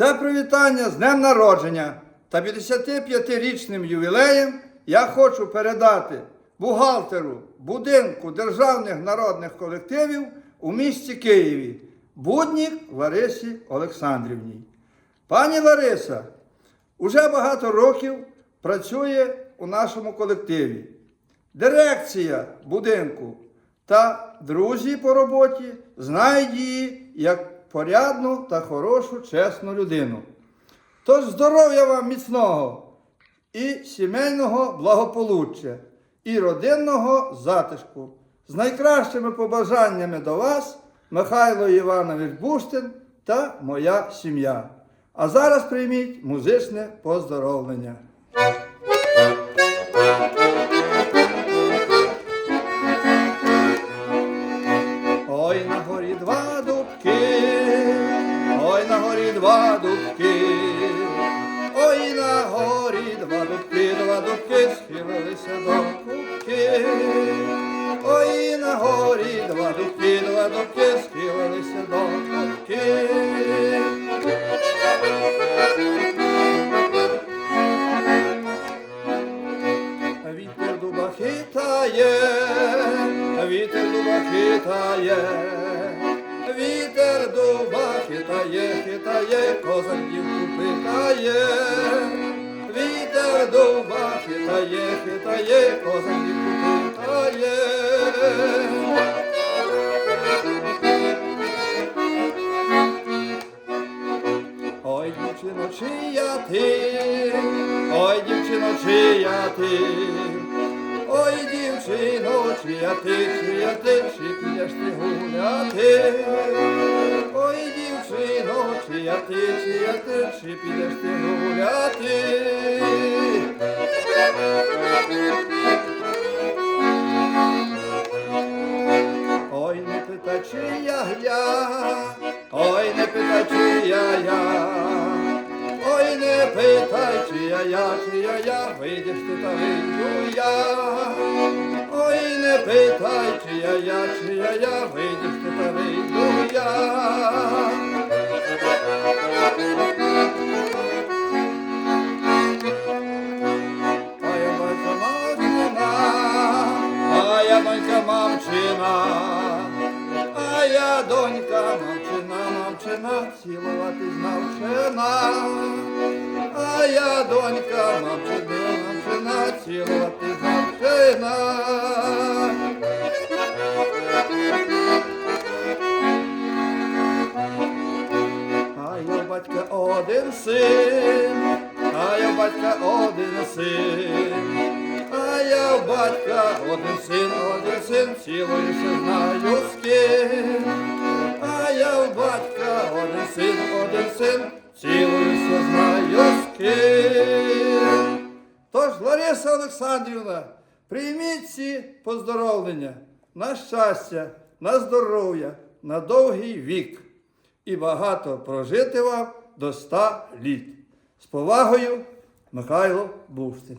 Це привітання з днем народження та 55-річним ювілеєм я хочу передати бухгалтеру будинку державних народних колективів у місті Києві Буднік Ларисі Олександрівній. Пані Лариса уже багато років працює у нашому колективі. Дирекція будинку та друзі по роботі знають її як порядну та хорошу, чесну людину. Тож здоров'я вам міцного і сімейного благополуччя, і родинного затишку. З найкращими побажаннями до вас, Михайло Іванович Буштин та моя сім'я. А зараз прийміть музичне поздоровлення. Дубки до кубки. Ой на горі два дубки, два дубки схилилися до кубки. Вітер дуба хитає, вітер дуба хитає, вітер дуба хитає, хитає, козак дівку питає, вітер дуба хитає, хитає, козак дівку питає. Ой, дівчино, чия ти, ой, дівчино, чия ти, ой, дівчино, чия ти, чия ти, чи підеш ти гуляти, ой, дівчино, чия ти, чия ти, чи підеш ти гуляти. Я, ой, не питай, чия я, ой, не питай, чия я, чия я, вийдеш ти та вийду я, ой, не питай, чия я, чия я, вийдеш ти та вийду я. Донька мамчина, мамчина, цілувати знавчина, а я донька мамчина, мамчина, цілувати знавчина. А я батька один син, а я батька один син, а я батька один син, один син, цілуюся, знаю з ким. В батька один син, один син, цілуюся, знаю з ким. Тож, Лариса Олександрівна, прийміть ці поздоровлення на щастя, на здоров'я, на довгий вік і багато прожити вам до ста літ. З повагою, Михайло Буштин.